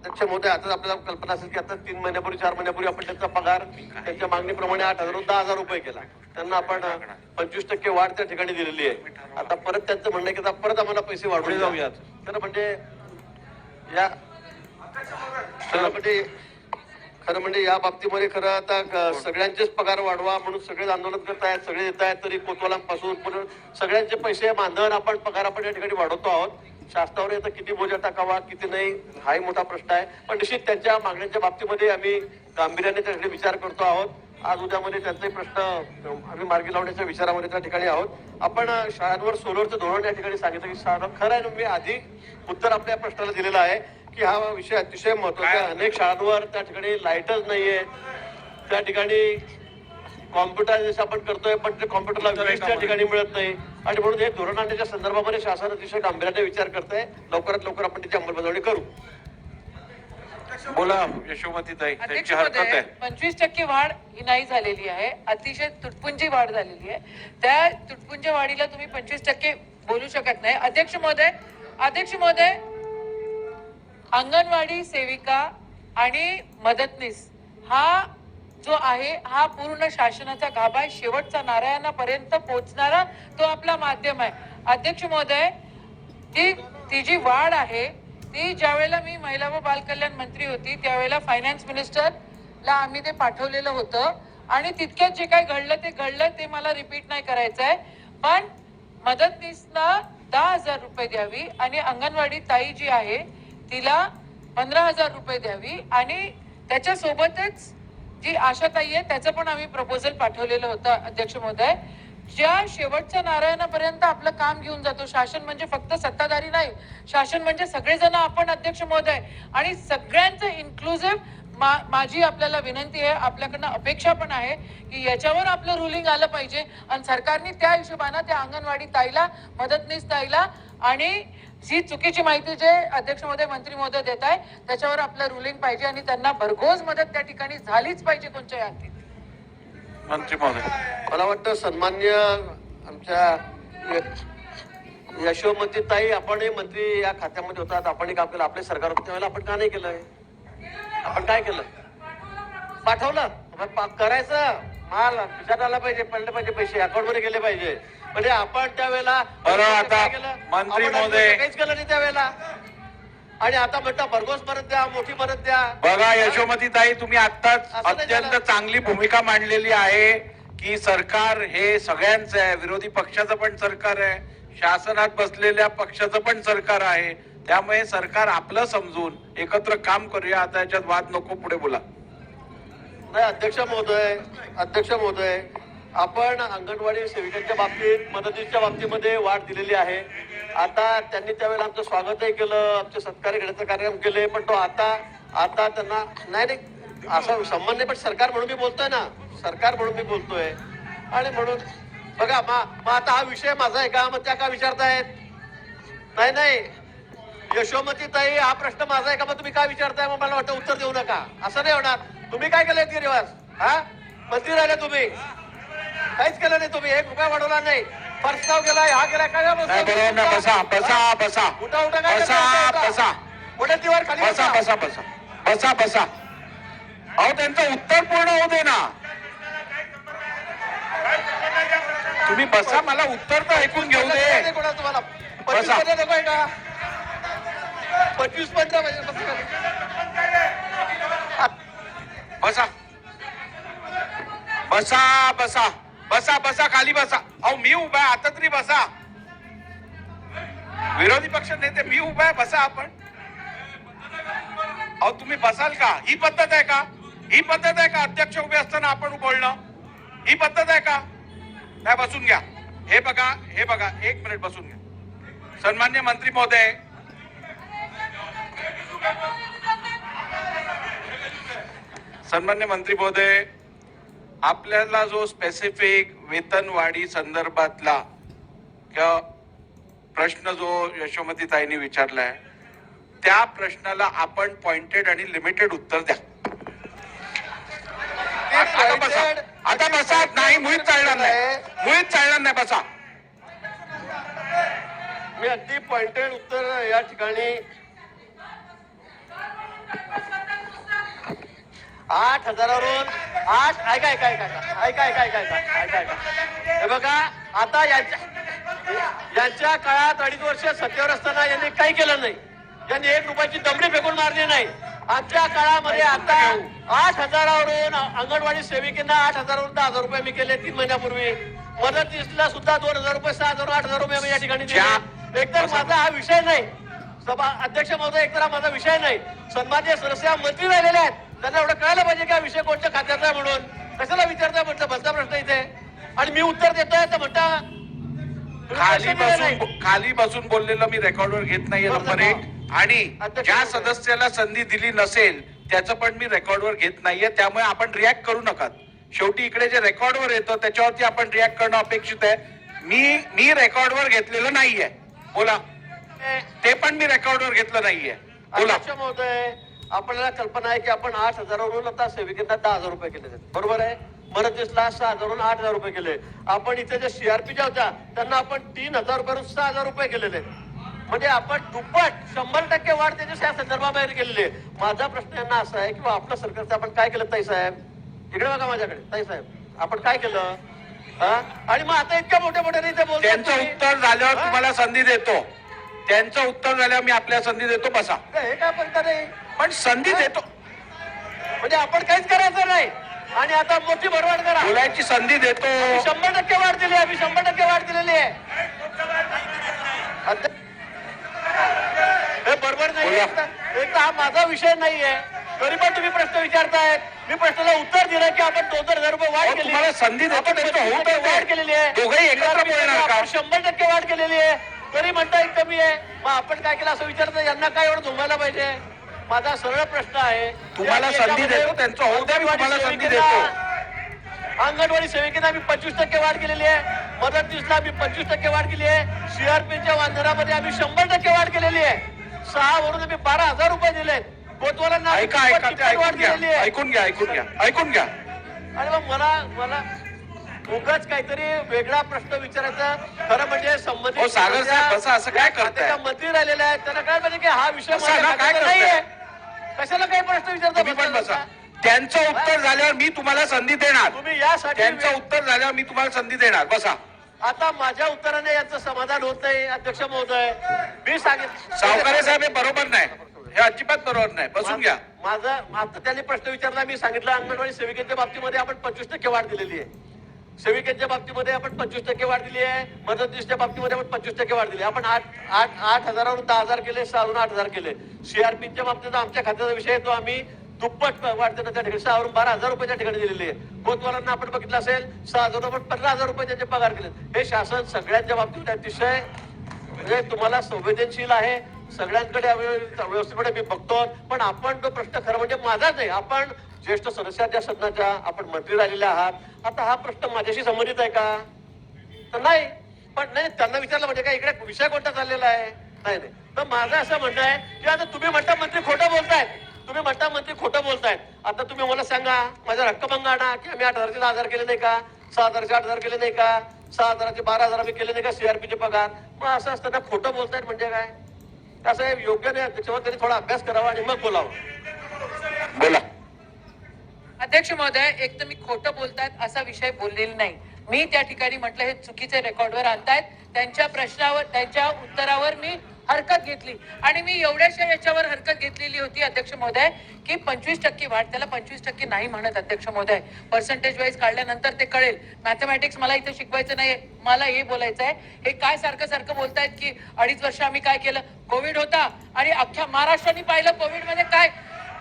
अध्यक्ष महोदय आता आपल्याला कल्पना असेल की आता तीन महिन्यापूर्वी चार महिन्यापूर्वी आपण त्यांचा पगार त्यांच्या मागणीप्रमाणे आठ हजार दहा हजार रुपये केला. त्यांना आपण पंचवीस टक्के वाढ त्या ठिकाणी दिलेली आहे. आता परत त्यांचं म्हणणं की आता परत आम्हाला पैसे वाढवून जाऊयात तर म्हणजे या खरं म्हणजे खरं म्हणजे या बाबतीमध्ये खरं आता सगळ्यांचेच पगार वाढवा म्हणून सगळेच आंदोलन करत आहेत सगळे येत आहेत तरी कोतवालांपासून सगळ्यांचे पैसे मानधन आपण पगार आपण या ठिकाणी वाढवतो आहोत. शासनावर येतं किती बोजा टाकावा किती नाही हाही मोठा प्रश्न आहे. पण निश्चित त्यांच्या मागण्यांच्या बाबतीमध्ये आम्ही गांभीर्याने त्याकडे विचार करतो आहोत. आज उद्यामध्ये त्यांचाही प्रश्न आम्ही मार्गी लावण्याच्या विचारामध्ये त्या ठिकाणी आहोत. आपण शाळांवर सोलरचं धोरण या ठिकाणी सांगितलं की शाळा खरं आहे ना मी आधी उत्तर आपल्या प्रश्नाला दिलेलं आहे की हा विषय अतिशय महत्त्वाचा आहे. अनेक शाळांवर त्या ठिकाणी लाईटच नाहीये. त्या ठिकाणी कॉम्प्युटर जसं आपण करतोय पण ते कॉम्प्युटरला त्या ठिकाणी मिळत नाही. आणि म्हणून हे धोरण आणण्याच्या संदर्भामध्ये शासन अतिशय गांभीर्याने विचार करत आहे लवकरात लवकर आपण त्याची अंमलबजावणी करू. बोला यशोमती ताई अध्यक्ष त्यांची हरकत आहे. पंचवीस टक्के वाढ ही नाही झालेली आहे. अतिशय तुटपुंजी वाढ झालेली आहे. त्या तुटपुंज वाढीला तुम्ही पंचवीस टक्के बोलू शकत नाही. अध्यक्ष महोदय अध्यक्ष महोदय अंगणवाडी सेविका आणि मदतनीस हा जो आहे हा पूर्ण शासनाचा गाभा आहे. शेवटचा नारायणापर्यंत पोहोचणारा तो आपला माध्यम आहे. अध्यक्ष महोदय ती ती जी वाढ आहे ती ज्यावेळेला मी महिला व बालकल्याण मंत्री होती त्यावेळेला फायनान्स मिनिस्टरला आम्ही ते पाठवलेलं होतं. आणि तितक्यात जे काही घडलं ते घडलं ते मला रिपीट नाही करायचं आहे. पण मदतनीसना दहा हजार रुपये द्यावी आणि अंगणवाडी ताई जी आहे तिला पंधरा हजार रुपये द्यावी आणि त्याच्यासोबतच जी आशाताई आहे त्याचं पण आम्ही प्रपोजल पाठवलेलं होतं अध्यक्ष महोदय. ज्या शेवटच्या नारायणापर्यंत आपलं काम घेऊन जातो शासन म्हणजे फक्त सत्ताधारी नाही शासन म्हणजे सगळेजण आपण अध्यक्ष महोदय. आणि सगळ्यांचं इन्क्लुझिव्ह माझी आपल्याला विनंती आहे आपल्याकडनं अपेक्षा पण आहे की याच्यावर आपलं रुलिंग आलं पाहिजे. आणि सरकारने त्या हिशोबानं त्या अंगणवाडी ताईला मदतनीस ताईला आणि जी चुकीची माहिती जे अध्यक्ष महोदय मंत्री महोदय देत आहे त्याच्यावर आपलं रुलिंग पाहिजे आणि त्यांना भरघोस मदत त्या ठिकाणी झालीच पाहिजे कोणत्याही हातीत मंत्री महोदय. मला वाटतं सन्मान्य आमच्या यशोमती ताई आपणही मंत्री या खात्यामध्ये होतात आपणही काम केलं आपले सरकार होते त्यावेळेला आपण का नाही केलं? आपण काय केलं? पाठवलं. करायचं. माल आला पाहिजे पडले पाहिजे पैसे अकाउंटमध्ये गेले पाहिजे. म्हणजे आपण त्यावेळेला? मंत्री महोदय. काहीच केलं नाही त्यावेळेला. आणि आता म्हणता भरघोस मदत द्या मोठी मदत द्या. बघा यशोमती ताई तुम्ही नाही अत्यंत. चांगली भूमिका मांडलेली आहे की सरकार हे सगळ्यांचं आहे. विरोधी पक्षाचं पण सरकार आहे. शासनात बसलेल्या पक्षाचं पण सरकार आहे. त्यामुळे सरकार आपलं समजून एकत्र काम करूया. आता याच्यात वाद नको पुढे बोला. नाही अध्यक्ष महोदय अध्यक्ष महोदय आपण अंगणवाडी सेविकांच्या बाबतीत मदतीच्या बाबतीमध्ये वाढ दिलेली आहे. आता त्यांनी त्यावेळेला आमचं स्वागतही केलं आमचे सत्कार घेण्याचा कार्यक्रम केले पण तो आता आता त्यांना नाही नाही असं संबंध नाही पण सरकार म्हणून मी बोलतोय ना. सरकार म्हणून मी बोलतोय. आणि म्हणून बघा मग आता हा विषय माझा आहे का? मग त्या का विचारतायत? नाही नाही. यशोमती ताई हा प्रश्न माझा आहे का? मग तुम्ही काय विचारताय? मग मला वाटतं उत्तर देऊ नका. असं नाही होणार. तुम्ही काय केलंय गिरिवास हा? मंत्री राहिले तुम्ही. काहीच केलं नाही तुम्ही एक रुपया वाढवला नाही. प्रस्ताव केलाय हा केलाय काय बसा बसा बसा. उठा उठा काय बसा? बसा. उठतीवर खाली बसा बसा. बसा बसा. बसा अहो त्यांचं उत्तर पूर्ण होऊ दे ना. तुम्ही बसा मला उत्तर तर ऐकून घेऊ दे. तुम्हाला. पंचवीस बसा. पंचवीस पंधरा बसा. बसा बसा. बसा बसा, खाली बसा. अहो, मी उभा आता तरी बसा. विरोधी पक्ष नेते, मी उभा आहे, बसा आपण. अहो, तुम्ही बसाल का? ही पद्धत आहे का? ही पद्धत आहे का अध्यक्ष उभे असताना आपण बोलणं? ही पद्धत आहे का? नाही, बसून घ्या. हे बघा हे बघा, एक मिनिट बसून घ्या. सन्मान्य मंत्री महोदय. सन्मान्य मंत्री महोदय. आपल्याला जो स्पेसिफिक वेतनवाढी संदर्भातला किंवा प्रश्न जो यशोमती ताईंनी विचारलाय त्या प्रश्नाला आपण पॉइंटेड आणि लिमिटेड उत्तर द्या. आता बसा. आता बसा. नाही मुळीच चालणार नाही. मुळीच चालणार नाही. बसा. मी अगदी पॉइंटेड उत्तर या ठिकाणी. आठ हजारावरून आठ ऐका ऐका ऐका ऐका ऐका ऐका ऐका ऐका हे बघा आता यांच्या यांच्या काळात अडीच वर्ष सत्तेवर असताना यांनी काही केलं नाही. यांनी एक रुपयाची दमडी फेकून मारली नाही. आमच्या काळामध्ये आता आठ हजारावरून अंगणवाडी सेविकेंना आठ हजारावरून दहा हजार रुपये मी केले तीन महिन्यापूर्वी. मदतीसला सुद्धा दोन हजार रुपये सहा हजार आठ हजार रुपये या ठिकाणी एकतर माझा हा विषय नाही. सभा अध्यक्ष महोदय एकतर हा माझा विषय नाही. सन्मान्य सदस्य मंत्री राहिलेले आहेत. त्यांना एवढं कळायला पाहिजे की विषय कोणत्या खात्याचा म्हणून? कशाला विचारताय म्हटलं? भलता प्रश्न इथे. आणि मी उत्तर देतोय तर म्हणता खाली. बसून खाली बसून बोललेलं मी रेकॉर्डवर घेत नाहीये बरं, नंबर बरं. एक आणि ज्या. सदस्याला संधी दिली नसेल त्याचं पण मी रेकॉर्डवर घेत नाहीये. त्यामुळे आपण रिॲक्ट करू नका. शेवटी इकडे जे रेकॉर्डवर येतं त्याच्यावरती आपण रिॲक्ट करणं अपेक्षित आहे. मी मी रेकॉर्डवर घेतलेलं नाहीये. बोला. ते पण मी रेकॉर्डवर घेतलं नाहीये. बोला. आपल्याला कल्पना आहे की आपण आठ हजारावरून आता सेविकेंना दहा हजार रुपये केले. बरोबर आहे मदतीसला सहा हजारवरून आठ हजार रुपये केले आपण इथे जे सीआरपी ज्या होत्या त्यांना आपण तीन हजार रुपयावरून सहा हजार रुपये केलेले. म्हणजे आपण दुप्पट शंभर टक्के वाढ त्याच्या या संदर्भाबाहेर केलेली आहे माझा प्रश्न यांना असा आहे की आपलं सरकारचं आपण काय केलं ताई साहेब इकडे बघा माझ्याकडे ताई साहेब आपण काय केलं? आणि मग आता इतक्या मोठ्या मोठ्या ते बोलतात त्यांचं. उत्तर झाल्यावर? तुम्हाला संधी देतो त्यांचं उत्तर झाल्यावर मी आपल्या संधी देतो बसा हे काय म्हणता नाही पण संधी देतो. म्हणजे आपण काहीच करायचं नाही. आणि आता मोठी भरवाड करा. बोलायची संधी देतो. शंभर टक्के वाढ दिली आम्ही शंभर टक्के वाढ दिलेली आहे. हे बरोबर नाही. एक तर- हा माझा विषय नाहीये तरी पण तुम्ही प्रश्न विचारतायत. मी प्रश्नाला उत्तर दिलं की आपण दोन हजार रुपये वाढ केली. संधी आपण त्यांचं 25 होऊ टक्के दे. वाढ केलेली आहे. दोघंही? शंभर टक्के वाढ केलेली आहे. तरी म्हणता एक कमी आहे. मग आपण काय केलं असं विचारतं यांना काय एवढं धुमायला पाहिजे? माझा सरळ प्रश्न आहे. तुम्हाला संधी देतो, त्यांचं होऊ द्या, मी अंगणवाडी तुम्हाला संधी सेविकेला- अंगणवाडी सेविकेला आम्ही पंचवीस टक्के वाढ केलेली आहे. मदतनीसला आम्ही पंचवीस टक्के वाढ केली आहे. सीआरपीच्या वांदरामध्ये आम्ही शंभर टक्के वाढ केलेली आहे. सहा वरून आम्ही बारा हजार रुपये दिले ऐका ऐका तिप्पट वाढ ऐकून घ्या. दिलेली आहे. ऐकून घ्या ऐकून घ्या ऐकून घ्या. आणि मग मला मला उगाच काहीतरी वेगळा प्रश्न विचारायचा. खरं म्हणजे संबंधित हो, सागर साहेब, बसा, असं काय मंत्री राहिलेले आहेत. त्यांना काय की हा विषय काय? नाहीये. कशाला काही प्रश्न विचारता तुम्ही पण बसा. त्यांचं उत्तर झाल्यावर मी तुम्हाला संधी देणार. तुम्ही यासाठी त्यांचं उत्तर झाल्यावर मी तुम्हाला संधी देणार. बसा. आता माझ्या उत्तराने यांचं समाधान होत नाही अध्यक्ष महोदय. मी सांगितलं सावकारे साहेब हे बरोबर नाही. हे अजिबात बरोबर नाही. बसून घ्या. माझं आता त्यांनी प्रश्न विचारला मी सांगितलं अंगणवाडी सेविकेच्या बाबतीमध्ये आपण पंचवीस टक्के वाढ दिलेली आहे. सेविकेच्या बाबतीमध्ये आपण पंचवीस टक्के वाढ दिली आहे मदतनीसच्या बाबतीमध्ये आपण पंचवीस टक्के वाढ दिली आपण आठ आठ आठ हजारावरून दहा हजार केले सहावरून आठ हजार केले. सीआरपीच्या बाबतीत आमच्या खात्याचा विषय आहे तो आम्ही दुप्पट वाढ देणं त्या ठिकाणी सहावरून बारा हजार रुपये त्या ठिकाणी दिलेले आहे कोतवालांना आपण बघितलं असेल सहा हजार आपण पंधरा हजार रुपये त्यांचे पगार केले हे शासन सगळ्यांच्या बाबतीत अतिशय म्हणजे तुम्हाला संवेदनशील आहे. सगळ्यांकडे व्यव- व्यवस्थितपणे मी बघतो पण आपण तो प्रश्न खरं म्हणजे माझाच नाही आपण ज्येष्ठ सदस्याच्या सदनाच्या आपण मंत्री झालेले आहात. आता हा प्रश्न माझ्याशी संबंधित आहे का? तर नाही. पण नाही त्यांना विचारलं म्हणजे काय इकडे विषय कोणता चाललेला आहे? नाही नाही. तर माझं असं म्हणणं आहे की आता तुम्ही म्हणता मंत्री खोटं बोलतायत. तुम्ही म्हणता मंत्री खोटं बोलतायत. आता तुम्ही मला सांगा माझा रक्कम आणा की आम्ही आठ हजारचे दहा हजार केले नाही का? सहा हजारचे आठ हजार केले नाही का? सहा हजाराचे बारा हजार आम्ही केले नाही का? सीआरपीचे पगार. मग असं असताना खोटं बोलतायत म्हणजे काय? असं हे योग्य नाही त्याच्यावर त्यांनी थोडा अभ्यास करावा आणि मग बोलावं. बोला. अध्यक्ष महोदय एक तर मी खोटं बोलतायत असा विषय बोललेला नाही. मी त्या ठिकाणी म्हटलं हे चुकीचे रेकॉर्डवर आणतायत. त्यांच्या प्रश्नावर त्यांच्या उत्तरावर मी हरकत घेतली. आणि मी एवढ्याशा याच्यावर हरकत घेतलेली होती अध्यक्ष महोदय की पंचवीस टक्के वाढ त्याला पंचवीस टक्के नाही म्हणत अध्यक्ष महोदय. पर्सेंटेज वाईज काढल्यानंतर ते कळेल. मॅथमॅटिक्स मला इथे शिकवायचं नाही मला हे बोलायचं आहे हे काय सारखं सारखं बोलतायत की अडीच वर्ष आम्ही काय केलं? कोविड होता. आणि अख्ख्या महाराष्ट्राने पाहिलं कोविडमध्ये काय?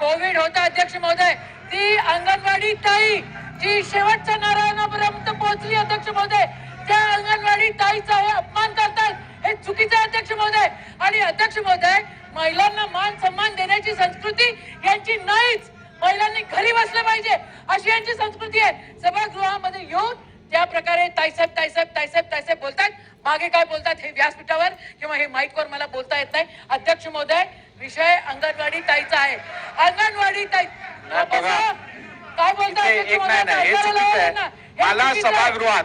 कोविड होता अध्यक्ष महोदय. ती अंगणवाडी ताई जी शेवटच्या नारायणापर्यंत पोहोचली अध्यक्ष महोदय त्या अंगणवाडी ताईचा हे अपमान करतात. हे चुकीचं अध्यक्ष महोदय. आणि अध्यक्ष महोदय महिलांना मान सन्मान देण्याची संस्कृती यांची नाहीच. महिलांनी घरी बसलं पाहिजे. अशी यांची संस्कृती आहे. सभागृहामध्ये येऊन त्या प्रकारे ताईसाहेब ताईसाहेब ताईसाहेब ताईसाहेब बोलतात. मागे काय बोलतात हे व्यासपीठावर किंवा हे माईकवर मला बोलता येत नाही. अध्यक्ष महोदय विषय अंगणवाडी ताईचा आहे. अंगणवाडी ताई. काय हे मला. सभागृहात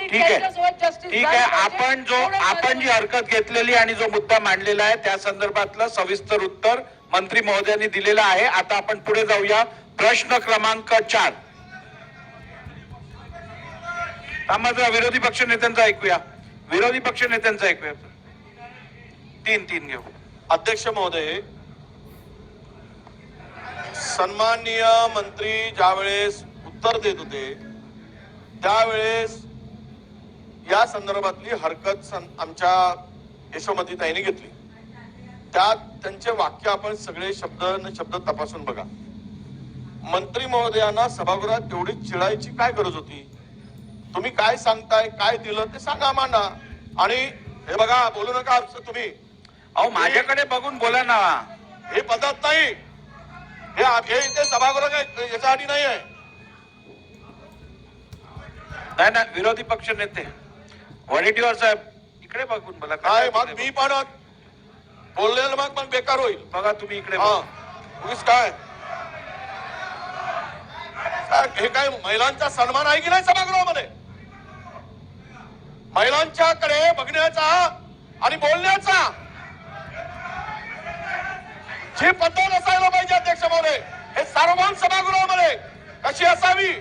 ठीक आहे. ठीक आहे. आपण जो आपण जी हरकत घेतलेली आणि जो मुद्दा मांडलेला आहे त्या संदर्भातलं सविस्तर उत्तर मंत्री महोदयांनी दिलेलं आहे. आता आपण पुढे जाऊया. प्रश्न क्रमांक चार. जरा विरोधी पक्ष नेत्यांचा ऐकूया. विरोधी पक्ष नेत्यांचा ऐकूया. तीन तीन घेऊ. अध्यक्ष महोदय सन्माननीय मंत्री ज्यावेळेस उत्तर देत होते त्यावेळेस या संदर्भातली हरकत सं- आमच्या यशोमती ताईने घेतली. त्यात त्यांचे वाक्य आपण सगळे शब्द न शब्द तपासून बघा. मंत्री महोदयांना सभागृहात एवढी चिडायची काय गरज होती? तुम्ही काय सांगताय काय दिलं ते सांगा आम्हाला. आणि हे बघा बोलू नका तुम्ही. अहो माझ्याकडे बघून बोला ना. हे पद्धत नाही. हे इथे सभागृह याच्यासाठी नाही आहे. विरोधी पक्ष नेते. वडेट्टीवार साहेब. इकडे बघून बोला काय मग मी पण बोललेलं मग मग बेकार होईल. बघा तुम्ही इकडे. उगीच काय? हे काय महिलांचा सन्मान आहे की नाही सभागृहामध्ये? महिलांच्याकडे बघण्याचा आणि बोलण्याचा. जी पद्धत असायला पाहिजे अध्यक्ष महोदय हे सार्वभौम सभागृहामध्ये कशी असावी?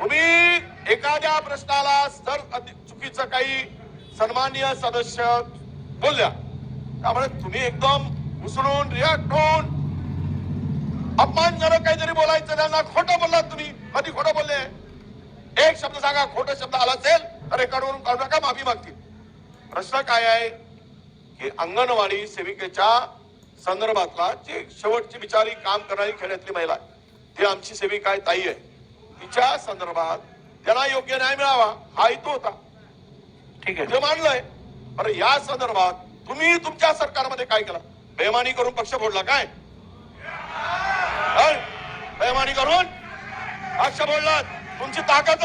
तुम्ही एखाद्या प्रश्नाला अति- चुकीचं काही सन्माननीय सदस्य बोलल्या. त्यामुळे तुम्ही एकदम उसळून रिॲक्ट होऊन अपमानजनक काहीतरी बोलायचं त्यांना खोटं बोललात तुम्ही. कधी खोटं बोलले? एक शब्द सांगा खोटं शब्द आला असेल तर रेकॉर्डवरून काढू नका माफी मागतील. प्रश्न काय आहे? की अंगणवाडी सेविकेच्या संदर्भातला जे शेवटची बिचारी काम करणारी खेड्यातली महिला ती आमची सेविका आहे ताई आहे. तिच्या संदर्भात त्याला योग्य न्याय मिळावा हा हेतू होता. ठीक आहे. मांडलंय बरं या संदर्भात तुम्ही तुमच्या सरकारमध्ये काय केलं? बेमानी करून पक्ष फोडला काय? बेमानी करून पक्ष फोडलात तुमची ताकद